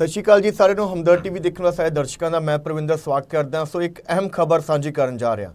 ਸਤਿ ਸ਼੍ਰੀ ਅਕਾਲ ਜੀ, ਸਾਰਿਆਂ ਨੂੰ ਹਮਦਰ ਟੀਵੀ ਦੇਖਣ ਵਾਲੇ ਸਾਰੇ ਦਰਸ਼ਕਾਂ ਦਾ, ਮੈਂ ਪ੍ਰਵਿੰਦਰ ਸਵਾਗਤ ਕਰਦਾ ਸੋ ਇੱਕ ਅਹਿਮ ਖਬਰ ਸਾਂਝੀ ਕਰਨ ਜਾ ਰਿਹਾ।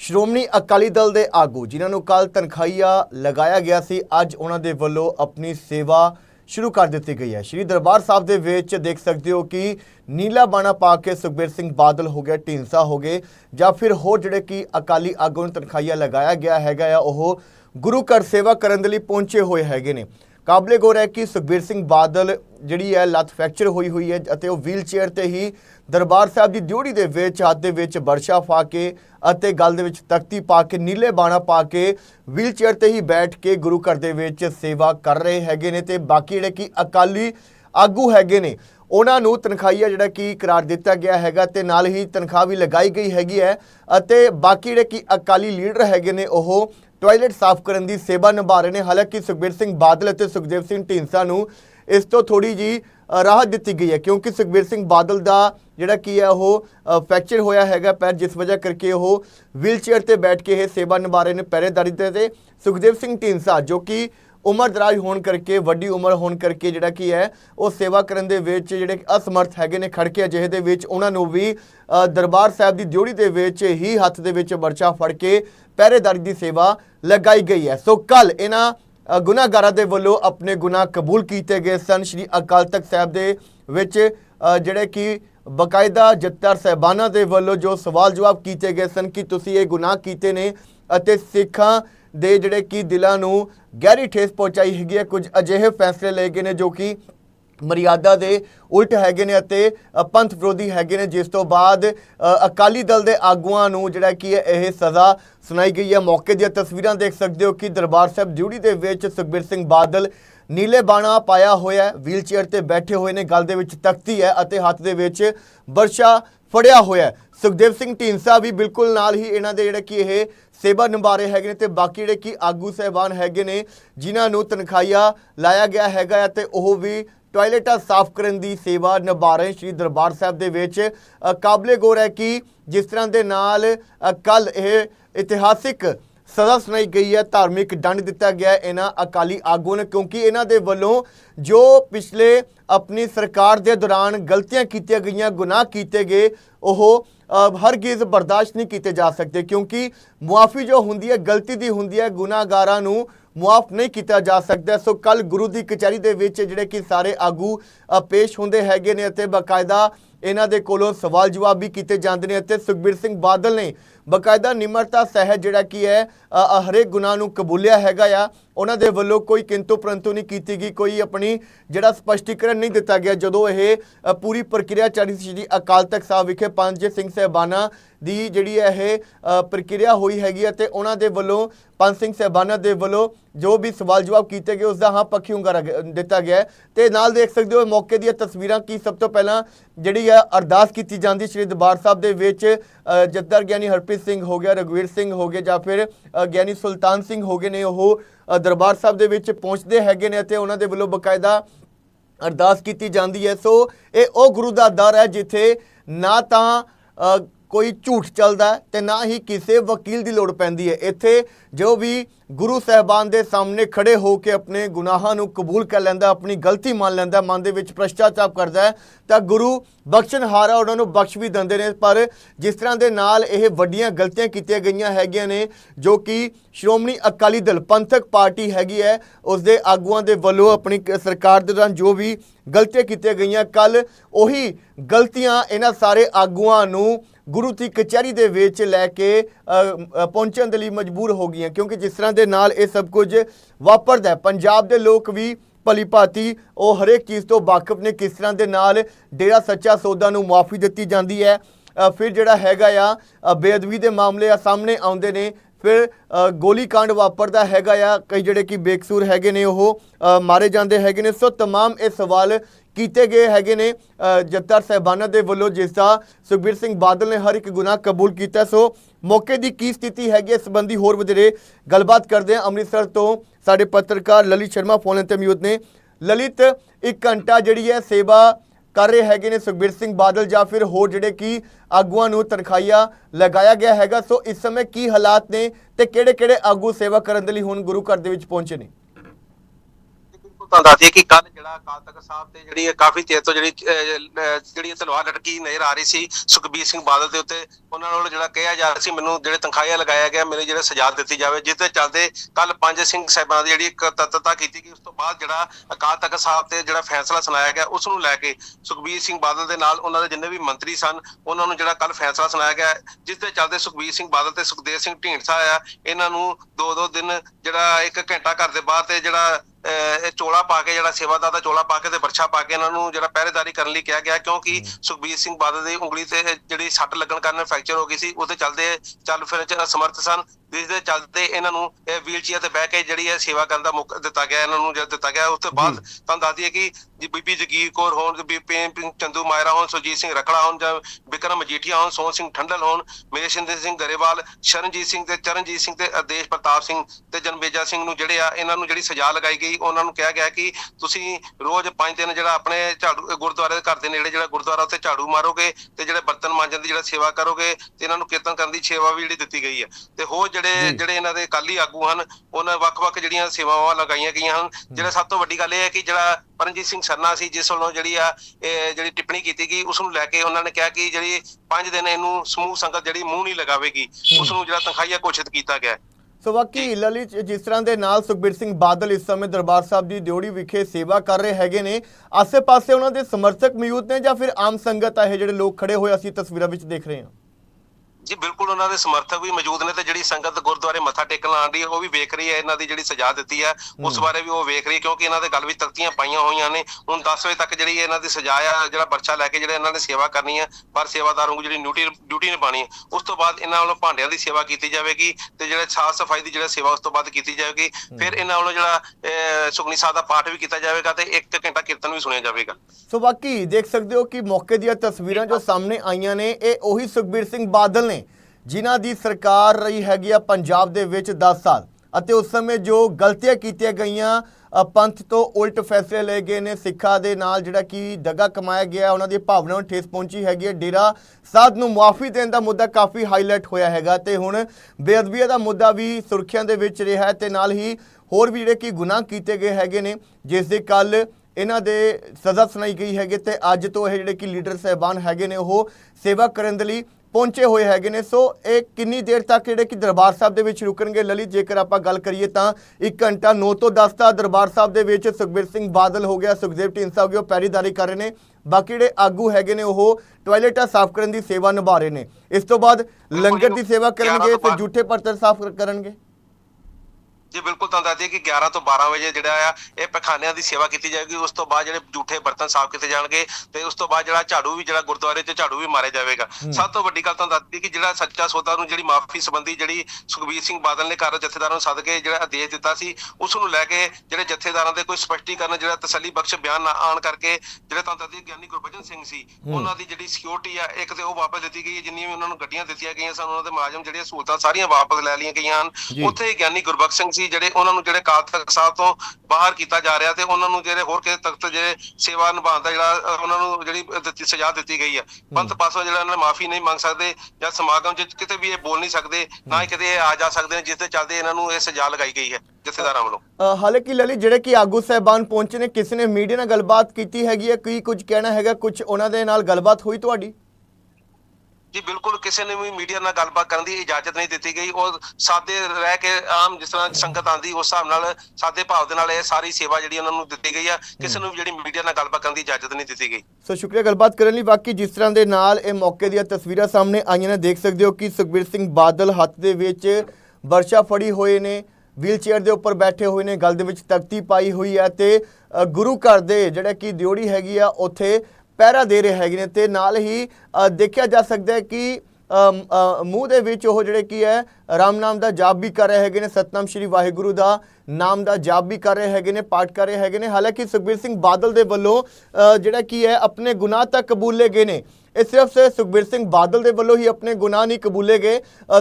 ਸ਼੍ਰੋਮਣੀ ਅਕਾਲੀ ਦਲ ਦੇ ਆਗੂ, ਜਿਨ੍ਹਾਂ ਨੂੰ ਕੱਲ ਤਨਖਾਹੀਆ ਲਗਾਇਆ ਗਿਆ ਸੀ, ਅੱਜ ਉਹਨਾਂ ਦੇ ਵੱਲੋਂ ਆਪਣੀ ਸੇਵਾ ਸ਼ੁਰੂ ਕਰ ਦਿੱਤੀ ਗਈ ਹੈ। ਸ਼੍ਰੀ ਦਰਬਾਰ ਸਾਹਿਬ ਦੇ ਵਿੱਚ ਦੇਖ ਸਕਦੇ ਹੋ ਕਿ ਨੀਲਾ ਬਾਣਾ ਪਾ ਕੇ ਸੁਖਬੀਰ ਸਿੰਘ ਬਾਦਲ ਹੋ ਗਿਆ ਢੀਂਸਾ ਹੋ ਗਏ, ਜਾਂ ਫਿਰ ਹੋਰ ਜਿਹੜੇ ਕਿ ਅਕਾਲੀ ਆਗੂ ਨੂੰ ਤਨਖਾਹੀਆ ਲਗਾਇਆ ਗਿਆ ਹੈਗਾ ਆ, ਉਹ ਗੁਰੂ ਘਰ ਸੇਵਾ ਕਰਨ ਦੇ ਲਈ ਪਹੁੰਚੇ ਹੋਏ ਹੈਗੇ ਨੇ। ਕਾਬਲੇ ਗੌਰ ਹੈ ਕਿ ਸੁਖਬੀਰ ਸਿੰਘ ਬਾਦਲ ਜਿਹੜੀ ਹੈ ਲੱਤ ਫ੍ਰੈਕਚਰ ਹੋਈ ਹੋਈ ਹੈ ਅਤੇ ਉਹ ਵੀਲ ਚੇਅਰ ਤੇ ਹੀ ਦਰਬਾਰ ਸਾਹਿਬ ਦੀ ਡਿਊਟੀ ਦੇ ਵਿੱਚ, ਹੱਥ ਦੇ ਵਿੱਚ ਵਰਸ਼ਾ ਪਾ ਕੇ ਅਤੇ ਗਲ ਦੇ ਵਿੱਚ ਤਖਤੀ ਪਾ ਕੇ, ਨੀਲੇ ਬਾਣਾ ਪਾ ਕੇ ਵੀਲ ਚੇਅਰ ਤੇ ਹੀ ਬੈਠ ਕੇ ਗੁਰੂ ਘਰ ਦੇ ਵਿੱਚ ਸੇਵਾ ਕਰ ਰਹੇ ਹੈਗੇ ਨੇ ਤੇ ਬਾਕੀ ਜਿਹੜੇ ਕਿ ਅਕਾਲੀ ਆਗੂ ਹੈਗੇ ਨੇ, ਉਹਨਾਂ ਨੂੰ ਤਨਖਾਹੀਆ ਜਿਹੜਾ ਕਿ ਕਰਾਰ ਦਿੱਤਾ ਗਿਆ ਹੈਗਾ ਤੇ ਨਾਲ ਹੀ ਤਨਖਾਹ ਵੀ ਲਗਾਈ ਗਈ ਹੈਗੀ ਹੈ ਅਤੇ ਬਾਕੀ ਜਿਹੜੇ ਕਿ ਅਕਾਲੀ ਲੀਡਰ ਹੈਗੇ ਨੇ, ਉਹ ਟਾਇਲਟ ਸਾਫ਼ ਕਰਨ ਦੀ ਸੇਵਾ ਨਿਭਾ ਰਹੇ ਨੇ। ਹਾਲਾਂਕਿ ਸੁਖਬੀਰ ਸਿੰਘ ਬਾਦਲ ਅਤੇ ਸੁਖਦੇਵ ਸਿੰਘ ਢੀਂਸਾ ਨੂੰ ਇਸ ਤੋਂ ਥੋੜੀ ਜੀ ਰਾਹਤ ਦਿੱਤੀ ਗਈ ਹੈ ਕਿਉਂਕਿ ਸੁਖਬੀਰ ਸਿੰਘ ਬਾਦਲ ਦਾ ਜਿਹੜਾ ਕੀ ਹੈ ਉਹ ਫ੍ਰੈਕਚਰ ਹੋਇਆ ਹੈਗਾ ਪੈਰ, ਜਿਸ ਵਜ੍ਹਾ ਕਰਕੇ ਉਹ ਵੀਲਚੇਅਰ ਤੇ ਬੈਠ ਕੇ ਇਹ ਸੇਵਾ ਨਿਭਾ ਰਹੇ ਨੇ। ਪਹਿਰੇਦਾਰੀ ਤੇ ਤੇ ਸੁਖਦੇਵ ਸਿੰਘ ਢੀਂਸਾ ਜੋ ਕਿ ਉਮਰ ਦਰਾਜ ਹੋਣ ਕਰਕੇ, ਵੱਡੀ ਉਮਰ ਹੋਣ ਕਰਕੇ ਜਿਹੜਾ ਕੀ ਹੈ, ਉਹ ਸੇਵਾ ਕਰਨ ਦੇ ਵਿੱਚ ਜਿਹੜੇ ਅਸਮਰਥ ਹੈਗੇ ਨੇ ਖੜਕੇ ਅਜਿਹੇ ਦੇ ਵਿੱਚ, ਉਹਨਾਂ ਨੂੰ ਵੀ ਦਰਬਾਰ ਸਾਹਿਬ ਦੀ ਡਿਊਟੀ ਦੇ ਵਿੱਚ ਹੀ ਹੱਥ ਦੇ ਵਿੱਚ ਵਰਚਾ ਫੜ ਕੇ ਪਹਿਰੇਦਾਰੀ ਦੀ ਸੇਵਾ ਲਗਾਈ ਗਈ ਹੈ। ਸੋ ਕੱਲ ਇਹਨਾਂ ਗੁਨਾਹਗਾਰਾਂ ਦੇ ਵੱਲੋਂ ਆਪਣੇ ਗੁਨਾਹ ਕਬੂਲ ਕੀਤੇ ਗਏ ਸਨ। ਸ਼੍ਰੀ ਅਕਾਲ ਤਖਤ ਸਾਹਿਬ ਦੇ ਵਿੱਚ ਜਿਹੜੇ ਕਿ ਬਕਾਇਦਾ ਜੱਤਰ ਸਹਿਬਾਨਾਂ ਦੇ ਵੱਲੋਂ ਜੋ ਸਵਾਲ ਜਵਾਬ ਕੀਤੇ ਗਏ ਸਨ ਕਿ ਤੁਸੀਂ ਇਹ ਗੁਨਾਹ ਕੀਤੇ ਨੇ ਅਤੇ ਸਿੱਖਾਂ ਦੇ ਜਿਹੜੇ ਕਿ ਦਿਲਾਂ ਨੂੰ ਗਹਿਰੀ ਠੇਸ ਪਹੁੰਚਾਈ ਹੈਗੀ ਹੈ, ਕੁਝ ਅਜਿਹੇ ਫੈਸਲੇ ਲਏ ਗਏ ਨੇ ਜੋ ਕਿ ਮਰਿਆਦਾ ਦੇ ਉਲਟ ਹੈਗੇ ਨੇ ਅਤੇ ਪੰਥ ਵਿਰੋਧੀ ਹੈਗੇ ਨੇ। ਜਿਸ ਤੋਂ ਬਾਅਦ ਅਕਾਲੀ ਦਲ ਦੇ ਆਗੂਆਂ ਨੂੰ ਜਿਹੜਾ ਕੀ ਹੈ ਇਹ ਸਜ਼ਾ ਸੁਣਾਈ ਗਈ ਹੈ। ਮੌਕੇ ਦੀਆਂ ਤਸਵੀਰਾਂ ਦੇਖ ਸਕਦੇ ਹੋ ਕਿ ਦਰਬਾਰ ਸਾਹਿਬ ਡਿਊਟੀ ਦੇ ਵਿੱਚ ਸੁਖਬੀਰ ਸਿੰਘ ਬਾਦਲ ਨੀਲੇ ਬਾਣਾ ਪਾਇਆ ਹੋਇਆ ਹੈ। ਵੀਲ ਤੇ ਬੈਠੇ ਹੋਏ ਨੇ। ਗਲ ਦੇ ਵਿੱਚ ਤਖਤੀ ਹੈ ਅਤੇ ਹੱਥ ਦੇ ਵਿੱਚ ਵਰਸ਼ਾ ਫੜਿਆ ਹੋਇਆ ਸੁਖਦੇਵ ਸਿੰਘ ਢੀਂਸਾ ਵੀ ਬਿਲਕੁਲ ਨਾਲ ਹੀ ਇਹਨਾਂ ਦੇ ਜਿਹੜਾ ਕਿ ਇਹ ਸੇਵਾ ਨਿਭਾ ਰਹੇ ਹੈਗੇ ਨੇ ਤੇ ਬਾਕੀ ਜਿਹੜੇ ਕਿ ਆਗੂ ਸਹਿਬਾਨ ਹੈਗੇ ਨੇ, ਜਿਨ੍ਹਾਂ ਨੂੰ ਤਨਖਾਹੀਆ ਲਾਇਆ ਗਿਆ ਹੈਗਾ ਹੈ ਤੇ ਉਹ ਵੀ ਟਾਇਲਟਾਂ ਸਾਫ਼ ਕਰਨ ਦੀ ਸੇਵਾ ਨਿਭਾ ਰਹੇ ਸ਼੍ਰੀ ਦਰਬਾਰ ਸਾਹਿਬ ਦੇ ਵਿੱਚ ਕਾਬਲੇ ਗੌਰ ਹੈ ਕਿ ਜਿਸ ਤਰ੍ਹਾਂ ਦੇ ਨਾਲ ਕੱਲ ਇਹ ਇਤਿਹਾਸਿਕ ਸਜ਼ਾ ਸੁਣਾਈ ਗਈ ਹੈ, ਧਾਰਮਿਕ ਦੰਡ ਦਿੱਤਾ ਗਿਆ ਇਹਨਾਂ ਅਕਾਲੀ ਆਗੂ ਨੇ, ਕਿਉਂਕਿ ਇਹਨਾਂ ਦੇ ਵੱਲੋਂ ਜੋ ਪਿਛਲੇ ਆਪਣੀ ਸਰਕਾਰ ਦੇ ਦੌਰਾਨ ਗਲਤੀਆਂ ਕੀਤੀਆਂ ਗਈਆਂ, ਗੁਨਾਹ ਕੀਤੇ ਗਏ, ਉਹ ਹਰ ਗੀਜ਼ ਬਰਦਾਸ਼ਤ ਨਹੀਂ ਕੀਤੇ ਜਾ ਸਕਦੇ ਕਿਉਂਕਿ ਮੁਆਫੀ ਜੋ ਹੁੰਦੀ ਹੈ, ਗਲਤੀ ਦੀ ਹੁੰਦੀ ਹੈ, ਗੁਨਾਹਗਾਰਾਂ ਨੂੰ ਮੁਆਫ ਨਹੀਂ ਕੀਤਾ ਜਾ ਸਕਦਾ। ਸੋ ਕੱਲ ਗੁਰੂ ਦੀ ਕਚਹਿਰੀ ਦੇ ਵਿੱਚ ਜਿਹੜੇ ਕਿ ਸਾਰੇ ਆਗੂ ਪੇਸ਼ ਹੁੰਦੇ ਹੈਗੇ ਨੇ ਅਤੇ ਬਕਾਇਦਾ ਇਹਨਾਂ ਦੇ ਕੋਲੋਂ ਸਵਾਲ ਜਵਾਬ ਵੀ ਕੀਤੇ ਜਾਂਦੇ ਨੇ ਅਤੇ ਸੁਖਬੀਰ ਸਿੰਘ ਬਾਦਲ ਨੇ ਬਕਾਇਦਾ ਨਿਮਰਤਾ ਸਹਿਜ ਜਿਹੜਾ ਕੀ ਹੈ ਹਰੇਕ ਗੁਨਾਹ ਨੂੰ ਕਬੂਲਿਆ ਹੈਗਾ ਆ। ਉਹਨਾਂ ਦੇ ਵੱਲੋਂ ਕੋਈ ਕਿੰਤੂ ਪ੍ਰੰਤੂ ਨਹੀਂ ਕੀਤੀ ਗਈ, ਕੋਈ ਆਪਣੀ ਜਿਹੜਾ ਸਪਸ਼ਟੀਕਰਨ ਨਹੀਂ ਦਿੱਤਾ ਗਿਆ। ਜਦੋਂ ਇਹ ਪੂਰੀ ਪ੍ਰਕਿਰਿਆ ਚੱਲੀ ਸੀ ਜੀ ਅਕਾਲ ਤਖਤ ਸਾਹਿਬ ਵਿਖੇ ਪੰਜ ਸਿੰਘ ਸਹਿਬਾਨਾ ਦੀ ਜਿਹੜੀ ਹੈ ਇਹ ਪ੍ਰਕਿਰਿਆ ਹੋਈ ਹੈਗੀ ਹੈ ਤੇ ਉਹਨਾਂ ਦੇ ਵੱਲੋਂ, ਪੰਜ ਸਿੰਘ ਸਹਿਬਾਨਾ ਦੇ ਵੱਲੋਂ ਜੋ ਵੀ ਸਵਾਲ ਜਵਾਬ ਕੀਤੇ ਗਏ ਉਸ ਦਾ ਹਾਂ ਪੱਖੀ ਹੁੰਗਾਰਾ ਗ- ਦਿੱਤਾ ਗਿਆ ਹੈ। ਤੇ ਨਾਲ ਦੇਖ ਸਕਦੇ ਹੋ ਮੌਕੇ ਦੀਆਂ ਤਸਵੀਰਾਂ ਕੀ ਸਭ ਤੋਂ ਪਹਿਲਾਂ ਜਿਹੜੀ ਹੈ ਅਰਦਾਸ ਕੀਤੀ ਜਾਂਦੀ ਸ਼੍ਰੀ ਦਰਬਾਰ ਸਾਹਿਬ ਦੇ ਵਿੱਚ ਅ, ਜੱਦਰ ਗਿਆਨੀ ਹਰਪ੍ਰੀਤ ਸਿੰਘ ਹੋ ਗਿਆ ਰਗਵੀਰ ਸਿੰਘ ਹੋ ਗਏ ਜਾਂ ਫਿਰ ਗਿਆਨੀ ਸੁਲਤਾਨ ਸਿੰਘ ਹੋ ਗਏ ਨੇ ਉਹ ਦਰਬਾਰ ਸਾਹਿਬ ਦੇ ਵਿੱਚ ਪਹੁੰਚਦੇ ਹੈਗੇ ਨੇ ਅਤੇ ਉਹਨਾਂ ਦੇ ਵੱਲੋਂ ਬਕਾਇਦਾ ਅਰਦਾਸ ਕੀਤੀ ਜਾਂਦੀ ਹੈ। ਸੋ ਇਹ ਉਹ ਗੁਰੂ ਦਾ ਦਰ ਹੈ ਜਿੱਥੇ ਨਾ ਤਾਂ ਕੋਈ ਝੂਠ ਚੱਲਦਾ ਹੈ ਤੇ ਨਾ ਹੀ ਕਿਸੇ ਵਕੀਲ ਦੀ ਲੋੜ ਪੈਂਦੀ ਹੈ। ਇੱਥੇ ਜੋ ਵੀ ਗੁਰੂ ਸਾਹਿਬਾਨ ਦੇ ਸਾਹਮਣੇ ਖੜੇ ਹੋ ਕੇ ਆਪਣੇ ਗੁਨਾਹਾਂ ਨੂੰ ਕਬੂਲ ਕਰ ਲੈਂਦਾ, ਆਪਣੀ ਗਲਤੀ ਮੰਨ ਲੈਂਦਾ, ਮਨ ਦੇ ਵਿੱਚ ਭ੍ਰਿਸ਼ਟਾਚਾਰ ਕਰਦਾ ਤਾਂ ਗੁਰੂ ਬਖਸ਼ਣਹਾਰਾ ਉਹਨਾਂ ਨੂੰ ਬਖਸ਼ ਵੀ ਦਿੰਦੇ ਨੇ। ਪਰ ਜਿਸ ਤਰ੍ਹਾਂ ਦੇ ਨਾਲ ਇਹ ਵੱਡੀਆਂ ਗਲਤੀਆਂ ਕੀਤੀਆਂ ਗਈਆਂ ਹੈਗੀਆਂ ਨੇ, ਜੋ ਕਿ ਸ਼੍ਰੋਮਣੀ ਅਕਾਲੀ ਦਲ, ਪੰਥਕ ਪਾਰਟੀ ਹੈਗੀ ਹੈ, ਉਸ ਦੇ ਆਗੂਆਂ ਦੇ ਵੱਲੋਂ ਆਪਣੀ ਕ- ਸਰਕਾਰ ਦੇ ਦੌਰਾਨ ਜੋ ਵੀ ਗਲਤੀਆਂ ਕੀਤੀਆਂ ਗਈਆਂ ਕੱਲ ਉਹੀ ਗਲਤੀਆਂ ਇਹਨਾਂ ਸਾਰੇ ਆਗੂਆਂ ਨੂੰ ਗੁਰੂ ਦੀ ਕਚਹਿਰੀ ਦੇ ਵਿੱਚ ਲੈ ਕੇ ਪਹੁੰਚਣ ਦੇ ਲਈ ਮਜਬੂਰ ਹੋ ਗਈਆਂ ਕਿਉਂਕਿ ਜਿਸ ਤਰ੍ਹਾਂ ਦੇ ਨਾਲ ਇਹ ਸਭ ਕੁਝ ਵਾਪਰਦਾ ਪੰਜਾਬ ਦੇ ਲੋਕ ਵੀ ਭਲੀ ਭਾਤੀ, ਉਹ ਹਰੇਕ ਚੀਜ਼ ਤੋਂ ਵਾਕਿਫ ਨੇ, ਕਿਸ ਤਰ੍ਹਾਂ ਦੇ ਨਾਲ ਡੇਰਾ ਸੱਚਾ ਸੌਦਾ ਨੂੰ ਮਾਫੀ ਦਿੱਤੀ ਜਾਂਦੀ ਹੈ। ਫਿਰ ਜਿਹੜਾ ਹੈਗਾ ਆ ਬੇਅਦਬੀ ਦੇ ਮਾਮਲੇ ਆ ਸਾਹਮਣੇ ਆਉਂਦੇ ਨੇ ਫਿਰ ਅ, ਵਾਪਰਦਾ ਹੈਗਾ ਆ। ਕਈ ਜਿਹੜੇ ਕਿ ਬੇਕਸੂਰ ਹੈਗੇ ਨੇ ਉਹ ਮਾਰੇ ਜਾਂਦੇ ਹੈਗੇ ਨੇ। ਸੋ ਤਮਾਮ ਇਹ ਸਵਾਲ ਕੀਤੇ ਗਏ ਹੈਗੇ ਨੇ ਅ, ਜੱਤਰ ਸਹਿਬਾਨਾ ਦੇ ਵੱਲੋਂ ਜਿਸ ਦਾ ਸੁਖਬੀਰ ਸਿੰਘ ਬਾਦਲ ਨੇ ਹਰ ਇੱਕ ਗੁਨਾਹ ਕਬੂਲ ਕੀਤਾ। ਸੋ ਮੌਕੇ ਦੀ ਕੀ ਸਥਿਤੀ ਹੈਗੀ ਇਸ ਸੰਬੰਧੀ ਹੋਰ ਵਧੇਰੇ ਗੱਲਬਾਤ ਕਰਦੇ ਹਾਂ। ਅੰਮ੍ਰਿਤਸਰ ਤੋਂ ਸਾਡੇ ਪੱਤਰਕਾਰ ਲਲਿਤ ਸ਼ਰਮਾ ਫੋਨ ਤੇ ਮੌਜੂਦ ਨੇ। ਲਲਿਤ ਇੱਕ ਘੰਟਾ ਜਿਹੜੀ ਹੈ ਸੇਵਾ ਕਰ ਰਹੇ ਹੈਗੇ ਨੇ ਸੁਖਬੀਰ ਸਿੰਘ ਬਾਦਲ ਜਾਂ ਫਿਰ ਹੋਰ ਜਿਹੜੇ ਕਿ ਆਗੂਆਂ ਨੂੰ ਤਨਖਾਹੀਆ ਲਗਾਇਆ ਗਿਆ ਹੈਗਾ। ਸੋ ਇਸ ਸਮੇਂ ਕੀ ਹਾਲਾਤ ਨੇ ਤੇ ਕਿਹੜੇ-ਕਿਹੜੇ ਆਗੂ ਸੇਵਾ ਕਰਨ ਦੇ ਲਈ ਹੁਣ ਗੁਰੂ ਘਰ ਦੇ ਵਿੱਚ ਪਹੁੰਚੇ ਨੇ? ਤੁਹਾਨੂੰ ਦੱਸਦੀ ਦਈਏ ਕਿ ਕੱਲ ਜਿਹੜਾ ਅਕਾਲ ਤਖਤ ਸਾਹਿਬ ਤੇ ਜਿਹੜੀ ਕਾਫੀ ਚਿਰ ਤੋਂ ਜਿਹੜੀ ਜਿਹੜੀ ਤਲਵਾਰ ਲਟਕੀ ਨਜ਼ਰ ਆ ਰਹੀ ਸੀ ਸੁਖਬੀਰ ਸਿੰਘ ਬਾਦਲ ਦੇ ਉੱਤੇ, ਉਹਨਾਂ ਨਾਲ ਜਿਹੜਾ ਕਿਹਾ ਜਾ ਰਿਹਾ ਸੀ, ਮੈਨੂੰ ਜਿਹੜੇ ਤਨਖਾਹੀਆ ਲਗਾਇਆ ਗਿਆ ਮੇਰੇ ਜਿਹੜੇ ਸਜ਼ਾ ਦਿੱਤੀ ਜਾਵੇ ਜਿਸ ਚੱਲਦੇ ਕੱਲ ਪੰਜ ਸਿੰਘ ਸਾਹਿਬਾਂ ਦੀ ਜਿਹੜੀ ਤਤਤਾ ਕੀਤੀ ਗਈ, ਉਸ ਤੋਂ ਬਾਅਦ ਜਿਹੜਾ ਅਕਾਲ ਤਖਤ ਸਾਹਿਬ ਤੇ ਜਿਹੜਾ ਫੈਸਲਾ ਸੁਣਾਇਆ ਗਿਆ, ਉਸ ਨੂੰ ਲੈ ਕੇ ਸੁਖਬੀਰ ਸਿੰਘ ਬਾਦਲ ਦੇ ਨਾਲ ਉਹਨਾਂ ਦੇ ਜਿੰਨੇ ਵੀ ਮੰਤਰੀ ਸਨ, ਉਹਨਾਂ ਨੂੰ ਜਿਹੜਾ ਕੱਲ ਫੈਸਲਾ ਸੁਣਾਇਆ ਗਿਆ, ਜਿਸ ਦੇ ਚੱਲਦੇ ਸੁਖਬੀਰ ਸਿੰਘ ਬਾਦਲ ਤੇ ਸੁਖਦੇਵ ਸਿੰਘ ਢੀਂਡਸਾ ਆ ਇਹਨਾਂ ਨੂੰ ਦੋ ਦੋ ਦਿਨ ਜਿਹੜਾ ਇੱਕ ਘੰਟਾ ਘਰ ਦੇ ਬਾਹਰ ਤੇ ਜਿਹੜਾ ਇਹ ਚੋਲਾ ਪਾ ਕੇ ਜਿਹੜਾ ਸੇਵਾਦਾਰ ਦਾ ਚੋਲਾ ਪਾ ਕੇ ਤੇ ਵਰਛਾ ਪਾ ਕੇ ਇਹਨਾਂ ਨੂੰ ਜਿਹੜਾ ਪਹਿਰੇਦਾਰੀ ਕਰਨ ਲਈ ਕਿਹਾ ਗਿਆ ਕਿਉਂਕਿ ਸੁਖਬੀਰ ਸਿੰਘ ਬਾਦਲ ਦੀ ਉਂਗਲੀ ਤੇ ਜਿਹੜੀ ਸੱਟ ਲੱਗਣ ਕਾਰਨ ਫ੍ਰੈਕਚਰ ਹੋ ਗਈ ਸੀ ਉਹਦੇ ਚੱਲਦੇ ਚੱਲ ਫਿਰ ਸਮਰਥ ਸਨ। ਜਿਸ ਦੇ ਚੱਲਦੇ ਇਹਨਾਂ ਨੂੰ ਇਹ ਵੀਲਚੇਅਰ ਤੇ ਬਹਿ ਕੇ ਜਿਹੜੀ ਹੈ ਸੇਵਾ ਕਰਨ ਦਾ ਮੌਕਾ ਦਿੱਤਾ ਗਿਆ ਇਹਨਾਂ ਨੂੰ ਜਦ ਦਿੱਤਾ ਗਿਆ ਉਸ ਤੋਂ ਬਾਅਦ ਤੁਹਾਨੂੰ ਦੱਸ ਦਈਏ ਕਿ ਜੀ ਬੀਬੀ ਜਗੀਰ ਕੌਰ ਹੋਣ ਬੀਬੀ ਚੰਦੂ ਮਾਇਰਾ ਹੋਣ ਸੁਰਜੀਤ ਸਿੰਘ ਰਖੜਾ ਹੋਣ ਜਾਂ ਵਿਕਰਮ ਮਜੀਠੀਆ ਹੋਣ ਸੋਹਣ ਸਿੰਘ ਠੰਡਲ ਹੋਣ ਮੇਸ਼ਿੰਦਰ ਸਿੰਘ ਗਰੇਵਾਲ ਸ਼ਰਨਜੀਤ ਸਿੰਘ ਤੇ ਚਰਨਜੀਤ ਸਿੰਘ ਤੇ ਅਦੇਸ਼ ਪ੍ਰਤਾਪ ਸਿੰਘ ਤੇ ਜਨਮੇਜਾ ਸਿੰਘ ਨੂੰ ਜਿਹੜੇ ਆ ਇਹਨਾਂ ਨੂੰ ਜਿਹੜੀ ਸਜ਼ਾ ਲਗਾਈ ਗਈ ਉਹਨਾਂ ਨੂੰ ਕਿਹਾ ਗਿਆ ਕਿ ਤੁਸੀਂ ਰੋਜ਼ ਪੰਜ ਦਿਨ ਜਿਹੜਾ ਆਪਣੇ ਝਾੜੂ ਗੁਰਦੁਆਰੇ ਦੇ ਘਰ ਦੇ ਨੇੜੇ ਜਿਹੜਾ ਗੁਰਦੁਆਰਾ ਉੱਤੇ ਝਾੜੂ ਮਾਰੋਗੇ ਤੇ ਜਿਹੜੇ ਬਰਤਨ ਮਾਂਜਣ ਦੀ ਜਿਹੜਾ ਸੇਵਾ ਕਰੋਗੇ ਤੇ ਇਹਨਾਂ ਨੂੰ ਕੀਰਤਨ ਕਰਨ ਦੀ ਸੇਵਾ ਵੀ ਜਿਹੜੀ ਦਿੱਤੀ ਗਈ ਹੈ। ਤੇ ਹੋਰ ਜਿਹੜੇ ਜਿਹੜੇ ਇਹਨਾਂ ਦੇ ਕਾਲੀ ਆਗੂ ਹਨ ਉਹਨਾਂ ਵੱਖ-ਵੱਖ ਜਿਹੜੀਆਂ ਸੇਵਾਵਾਂ ਲਗਾਈਆਂ ਗਈਆਂ ਹਨ। ਜਿਹੜਾ ਸਭ ਤੋਂ ਵੱਡੀ ਗੱਲ ਇਹ ਹੈ ਕਿ ਜਿਹੜਾ ਪਰਮਜੀਤ ਸਿੰਘ ਸਰਨਾ ਸੀ ਜਿਸ ਵੱਲੋਂ ਜਿਹੜੀ ਆ ਇਹ ਜਿਹੜੀ ਟਿੱਪਣੀ ਕੀਤੀ ਗਈ ਉਸ ਨੂੰ ਲੈ ਕੇ ਉਹਨਾਂ ਨੇ ਕਿਹਾ ਕਿ ਜਿਹੜੀ 5 ਦਿਨ ਇਹਨੂੰ ਸਮੂਹ ਸੰਗਤ ਜਿਹੜੀ ਮੂੰਹ ਨਹੀਂ ਲਗਾਵੇਗੀ ਉਸ ਨੂੰ ਜਿਹੜਾ ਤਨਖਾਹੀਆ ਘੋਸ਼ਿਤ ਕੀਤਾ ਗਿਆ। ਸੋ ਬਾਕੀ ਲਲਿਤ ਜਿਸ ਤਰ੍ਹਾਂ ਦੇ ਨਾਲ ਸੁਖਬੀਰ ਸਿੰਘ ਬਾਦਲ ਇਸ ਸਮੇਂ ਦਰਬਾਰ ਸਾਹਿਬ ਦੀ ਦਿਉੜੀ ਵਿਖੇ ਸੇਵਾ ਕਰ ਰਹੇ ਹੈਗੇ ਨੇ ਆਸੇ-ਪਾਸੇ ਉਹਨਾਂ ਦੇ ਸਮਰਥਕ ਮੌਜੂਦ ਨੇ ਜਾਂ ਫਿਰ ਆਮ ਸੰਗਤ ਆ ਇਹ ਜਿਹੜੇ ਲੋਕ ਖੜੇ ਹੋਏ ਅਸੀਂ ਤਸਵੀਰਾਂ ਵਿੱਚ ਦੇਖ ਰਹੇ ਹਾਂ। ਜੀ ਬਿਲਕੁਲ ਉਹਨਾਂ ਦੇ ਸਮਰਥਕ ਵੀ ਮੌਜੂਦ ਨੇ ਤੇ ਜਿਹੜੀ ਸੰਗਤ ਗੁਰਦੁਆਰੇ ਮੱਥਾ ਟੇਕਣ ਆਉਣ ਦੀ ਉਹ ਵੀ ਵੇਖ ਰਹੀ ਹੈ ਇਹਨਾਂ ਦੀ ਜਿਹੜੀ ਸਜ਼ਾ ਦਿੱਤੀ ਹੈ ਉਸ ਬਾਰੇ ਵੀ ਉਹ ਵੇਖ ਰਹੀ ਹੈ ਕਿਉਂਕਿ ਇਹਨਾਂ ਦੇ ਗੱਲ ਵੀ ਤਖਤੀਆਂ ਪਾਈਆਂ ਹੋਈਆਂ ਨੇ। ਹੁਣ 10 ਵਜੇ ਤੱਕ ਜਿਹੜੀ ਇਹਨਾਂ ਦੀ ਸਜ਼ਾ ਆ ਜਿਹੜਾ ਪਰਚਾ ਲੈ ਕੇ ਜਿਹੜੇ ਇਹਨਾਂ ਨੇ ਸੇਵਾ ਕਰਨੀ ਹੈ ਪਰ ਸੇਵਾਦਾਰਾਂ ਨੂੰ ਜਿਹੜੀ ਡਿਊਟੀ ਡਿਊਟੀ ਨਿਭਾਣੀ ਹੈ ਉਸ ਤੋਂ ਬਾਅਦ ਇਹਨਾਂ ਵੱਲੋਂ ਭਾਂਡਿਆਂ ਦੀ ਸੇਵਾ ਕੀਤੀ ਜਾਵੇਗੀ ਤੇ ਜਿਹੜੇ ਸਾਫ਼ ਸਫ਼ਾਈ ਦੀ ਜਿਹੜਾ ਸੇਵਾ ਉਸ ਤੋਂ ਬਾਅਦ ਕੀਤੀ ਜਾਵੇਗੀ। ਫਿਰ ਇਹਨਾਂ ਵੱਲੋਂ ਜਿਹੜਾ ਸੁਖਨੀ ਸਾਹਿਬ ਦਾ ਪਾਠ ਵੀ ਕੀਤਾ ਜਾਵੇਗਾ ਤੇ 1 ਘੰਟਾ ਕੀਰਤਨ ਵੀ ਸੁਣਿਆ ਜਾਵੇਗਾ। ਸੋ ਬਾਕੀ ਦੇਖ ਸਕਦੇ ਹੋ ਕਿ ਮੌਕੇ ਦੀਆਂ ਤਸਵੀਰਾਂ ਜੋ ਸਾਹਮਣੇ ਆਈਆਂ ਨੇ ਇਹ ਉਹੀ ਸੁਖਬੀਰ ਸਿੰਘ ਬਾਦਲ ਨੇ ਜਿਨ੍ਹਾਂ ਦੀ ਸਰਕਾਰ ਰਹੀ ਹੈਗੀ ਆ ਪੰਜਾਬ ਦੇ ਵਿੱਚ 10 ਸਾਲ। ਅਤੇ ਉਸ ਸਮੇਂ ਜੋ ਗਲਤੀਆਂ ਕੀਤੀਆਂ ਗਈਆਂ ਪੰਥ ਤੋਂ ਉਲਟ ਫੈਸਲੇ ਲਏ ਗਏ ਨੇ, ਸਿੱਖਾਂ ਦੇ ਨਾਲ ਜਿਹੜਾ ਕਿ ਦਗਾ ਕਮਾਇਆ ਗਿਆ, ਉਹਨਾਂ ਦੀ ਭਾਵਨਾਵਾਂ ਨੂੰ ਠੇਸ ਪਹੁੰਚੀ ਹੈਗੀ ਹੈ ਡੇਰਾ ਸਾਧ ਨੂੰ ਮਾਫੀ ਦੇਣ ਦਾ ਮੁੱਦਾ ਕਾਫੀ ਹਾਈਲਾਈਟ ਹੋਇਆ ਹੈਗਾ ਤੇ ਹੁਣ ਬੇਅਦਬੀ ਦਾ ਮੁੱਦਾ ਵੀ ਸੁਰਖੀਆਂ ਦੇ ਵਿੱਚ ਰਿਹਾ ਹੈ ਤੇ ਨਾਲ ਹੀ ਹੋਰ ਵੀ ਜਿਹੜੇ ਕਿ ਗੁਨਾਹ ਕੀਤੇ ਗਏ ਹੈਗੇ ਨੇ, ਜਿਸ ਦੇ ਕੱਲ ਇਹਨਾਂ ਦੇ ਸਜ਼ਾ ਸੁਣਾਈ ਗਈ ਹੈਗੀ ਤੇ ਅੱਜ ਤੋਂ ਇਹ ਜਿਹੜੇ ਕਿ ਲੀਡਰ ਸਹਿਬਾਨ ਹੈਗੇ ਨੇ, ਉਹ ਸੇਵਾ ਕਰਨ ਦੇ ਲਈ ਪਹੁੰਚੇ ਹੋਏ ਹੈਗੇ ਨੇ। ਸੋ ਇਹ ਕਿੰਨੀ ਦੇਰ ਤੱਕ ਜਿਹੜੇ ਕਿ ਦਰਬਾਰ ਸਾਹਿਬ ਦੇ ਵਿੱਚ ਰੁਕਣਗੇ? ਲਲਿਤ ਜੇਕਰ ਆਪਾਂ ਗੱਲ ਕਰੀਏ ਤਾਂ 1 ਘੰਟਾ 9 ਤੋਂ 10 ਦਾ ਦਰਬਾਰ ਸਾਹਿਬ ਦੇ ਵਿੱਚ ਸੁਖਬੀਰ ਸਿੰਘ ਬਾਦਲ ਹੋ ਗਿਆ ਸੁਖਦੇਵ ਢੀਂਡਸਾ ਹੋ ਗਿਆ ਉਹ ਪਹਿਰੀਦਾਰੀ ਕਰ ਰਹੇ ਨੇ। ਬਾਕੀ ਜਿਹੜੇ ਆਗੂ ਹੈਗੇ ਨੇ ਉਹ ਟਾਇਲਟਾਂ ਸਾਫ਼ ਕਰਨ ਦੀ ਸੇਵਾ ਨਿਭਾ ਰਹੇ ਨੇ। ਇਸ ਤੋਂ ਬਾਅਦ ਲੰਗਰ ਦੀ ਸੇਵਾ ਕਰਨਗੇ ਤੇ ਜੂਠੇ ਬਰਤਨ ਸਾਫ਼ ਕਰਨਗੇ। ਜੀ ਬਿਲਕੁਲ ਤੁਹਾਨੂੰ ਦੱਸ ਦਈਏ ਕਿ 11 ਤੋਂ 12 ਵਜੇ ਜਿਹੜਾ ਆ ਇਹ ਪਖਾਨਿਆਂ ਦੀ ਸੇਵਾ ਕੀਤੀ ਜਾਏਗੀ ਉਸ ਤੋਂ ਬਾਅਦ ਜਿਹੜੇ ਝੂਠੇ ਬਰਤਨ ਸਾਫ਼ ਕੀਤੇ ਜਾਣਗੇ ਤੇ ਉਸ ਤੋਂ ਬਾਅਦ ਜਿਹੜਾ ਝਾੜੂ ਵੀ ਜਿਹੜਾ ਗੁਰਦੁਆਰੇ 'ਚ ਝਾੜੂ ਵੀ ਮਾਰਿਆ ਜਾਵੇਗਾ। ਸਭ ਤੋਂ ਵੱਡੀ ਗੱਲ ਤੁਹਾਨੂੰ ਦੱਸ ਦਈਏ ਕਿ ਜਿਹੜਾ ਸੱਚਾ ਸੌਦਾ ਨੂੰ ਜਿਹੜੀ ਮਾਫੀ ਸੰਬੰਧੀ ਜਿਹੜੀ ਸੁਖਬੀਰ ਸਿੰਘ ਬਾਦਲ ਨੇ ਕਰ ਜਥੇਦਾਰਾਂ ਨੂੰ ਸੱਦ ਕੇ ਜਿਹੜਾ ਆਦੇਸ਼ ਦਿੱਤਾ ਸੀ ਉਸ ਨੂੰ ਲੈ ਕੇ ਜਿਹੜੇ ਜਥੇਦਾਰਾਂ ਦੇ ਕੋਈ ਸਪਸ਼ਟੀਕਰਨ ਜਿਹੜਾ ਤਸੱਲੀ ਬਖਸ਼ ਬਿਆਨ ਨਾ ਆਣ ਕਰਕੇ ਜਿਹੜੇ ਤੁਹਾਨੂੰ ਦੱਸ ਦਈਏ ਗਿਆਨੀ ਗੁਰਬਚਨ ਸਿੰਘ ਸੀ ਉਹਨਾਂ ਦੀ ਜਿਹੜੀ ਸਿਕਿਉਰਿਟੀ ਆ ਇੱਕ ਤੇ ਉਹ ਵਾਪਸ ਦਿੱਤੀ ਗਈ ਹੈ ਜਿੰਨੀਆਂ ਵੀ ਉਹਨਾਂ ਨੂੰ ਗੱਡੀਆਂ ਦਿੱਤੀਆਂ ਗਈਆਂ ਸਨ ਉਹਨਾਂ ਦੇ ਮੁਲਾਜ਼ਮ ਜਿਹੜੀਆਂ ਸਹੂਲਤਾਂ ਸਾਰੀਆਂ ਵਾਪਸ ਲੈ ਲਈਆਂ ਗਈਆਂ ਹਨ। ਉੱਥੇ ਗਿਆਨੀ ਗੁਰਬਖਸ਼ ਸਿੰਘ ਸੀ ਜਿਹੜੇ ਉਹਨਾਂ ਨੂੰ ਜਿਹੜੇ ਕਾਲ ਤਖਤ ਸਾਹਿਬ ਤੋਂ ਬਾਹਰ ਕੀਤਾ ਜਾ ਰਿਹਾ ਤੇ ਉਹਨਾਂ ਨੂੰ ਜਿਹੜੇ ਹੋਰ ਕਿਸੇ ਤਖਤ ਜਿਹੜੇ ਸੇਵਾ ਨਿਭਾਉਣ ਦਾ ਜਿਹੜਾ ਉਹਨਾਂ ਨੂੰ ਜਿਹੜੀ ਦਿੱਤੀ ਸਜ਼ਾ ਦਿੱਤੀ ਗਈ ਹੈ। ਪੰਥ ਪਾਸੋਂ ਜਿਹੜਾ ਇਹਨਾਂ ਨੇ ਮਾਫੀ ਨਹੀਂ ਮੰਗ ਸਕਦੇ ਜਾਂ ਸਮਾਗਮ 'ਚ ਕਿਤੇ ਵੀ ਇਹ ਬੋਲ ਨਹੀਂ ਸਕਦੇ ਨਾ ਹੀ ਕਿਤੇ ਇਹ ਆ ਜਾ ਸਕਦੇ ਨੇ ਜਿਸ ਦੇ ਚੱਲਦੇ ਇਹਨਾਂ ਨੂੰ ਇਹ ਸਜ਼ਾ ਲਗਾਈ ਗਈ ਹੈ ਜਥੇਦਾਰਾਂ ਵੱਲੋਂ। ਹਾਲਾਂਕਿ ਲਲਿਤ ਜਿਹੜੇ ਕਿ ਆਗੂ ਸਹਿਬਾਨ ਪਹੁੰਚੇ ਨੇ ਕਿਸੇ ਨੇ ਮੀਡੀਆ ਨਾਲ ਗੱਲਬਾਤ ਕੀਤੀ ਹੈਗੀ ਹੈ? ਕੀ ਕੁਝ ਕਹਿਣਾ ਹੈਗਾ? ਕੁਝ ਉਹਨਾਂ ਦੇ ਨਾਲ ਗੱਲਬਾਤ ਹੋਈ ਤੁਹਾਡੀ? ਜੀ ਬਿਲਕੁਲ ਕਿਸੇ ਨੇ ਵੀ ਮੀਡੀਆ ਨਾਲ ਗੱਲਬਾਤ ਕਰਨ ਦੀ ਇਜਾਜ਼ਤ ਨਹੀਂ ਦਿੱਤੀ ਗਈ। ਉਹ ਸਾਦੇ ਰਹਿ ਕੇ ਆਮ ਜਿਸ ਤਰ੍ਹਾਂ ਸੰਗਤ ਆਂਦੀ ਉਸ ਹਿਸਾਬ ਨਾਲ ਸਾਦੇ ਭਾਵ ਦੇ ਨਾਲ ਇਹ ਸਾਰੀ ਸੇਵਾ ਜਿਹੜੀ ਉਹਨਾਂ ਨੂੰ ਦਿੱਤੀ ਗਈ ਆ, ਕਿਸੇ ਨੂੰ ਵੀ ਜਿਹੜੀ ਮੀਡੀਆ ਨਾਲ ਗੱਲਬਾਤ ਕਰਨ ਦੀ ਇਜਾਜ਼ਤ ਨਹੀਂ ਦਿੱਤੀ ਗਈ। ਸੋ ਸ਼ੁਕਰੀਆ, ਗੱਲਬਾਤ ਕਰਨ ਲਈ ਬਾਕੀ ਜਿਸ ਤਰ੍ਹਾਂ ਦੇ ਨਾਲ ਇਹ ਮੌਕੇ ਦੀਆਂ ਤਸਵੀਰਾਂ ਸਾਹਮਣੇ ਆਈਆਂ ਨੇ, ਦੇਖ ਸਕਦੇ ਹੋ ਕਿ ਸੁਖਬੀਰ ਸਿੰਘ ਬਾਦਲ ਹੱਥ ਦੇ ਵਿੱਚ ਵਰਸ਼ਾ ਫੜੀ ਹੋਏ ਨੇ, ਵੀਲ ਚੇਅਰ ਦੇ ਉੱਪਰ ਬੈਠੇ ਹੋਏ ਨੇ, ਗਲ ਦੇ ਵਿੱਚ ਤਖਤੀ ਪਾਈ ਹੋਈ ਹੈ ਤੇ ਗੁਰੂ ਘਰ ਦੇ ਜਿਹੜਾ ਕਿ ਦਿਉੜੀ ਹੈਗੀ ਆ, ਉੱਥੇ ਪਹਿਰਾ ਦੇ ਰਹੇ ਹੈਗੇ ਨੇ ਤੇ ਨਾਲ ਹੀ ਦੇਖਿਆ ਜਾ ਸਕਦਾ ਹੈ ਕਿ ਮੂੰਹ ਦੇ ਵਿੱਚ ਉਹ ਜਿਹੜੇ ਕੀ ਹੈ, ਰਾਮ ਨਾਮ ਦਾ ਜਾਪ ਵੀ ਕਰ ਰਹੇ ਹੈਗੇ ਨੇ, ਸਤਨਾਮ ਸ਼੍ਰੀ ਵਾਹਿਗੁਰੂ ਦਾ ਨਾਮ ਦਾ ਜਾਪ ਵੀ ਕਰ ਰਹੇ ਹੈਗੇ ਨੇ, ਪਾਠ ਕਰ ਰਹੇ ਹੈਗੇ ਨੇ। ਹਾਲਾਂਕਿ ਸੁਖਬੀਰ ਸਿੰਘ ਬਾਦਲ ਦੇ ਵੱਲੋਂ ਜਿਹੜਾ ਕੀ ਹੈ, ਆਪਣੇ ਗੁਨਾਹ ਤਾਂ ਕਬੂਲੇ ਗਏ ਨੇ। ਇਹ ਸਿਰਫ ਸੇ ਸੁਖਬੀਰ ਸਿੰਘ ਬਾਦਲ ਦੇ ਵੱਲੋਂ ਹੀ ਆਪਣੇ ਗੁਨਾਹ ਨਹੀਂ ਕਬੂਲੇ ਗਏ।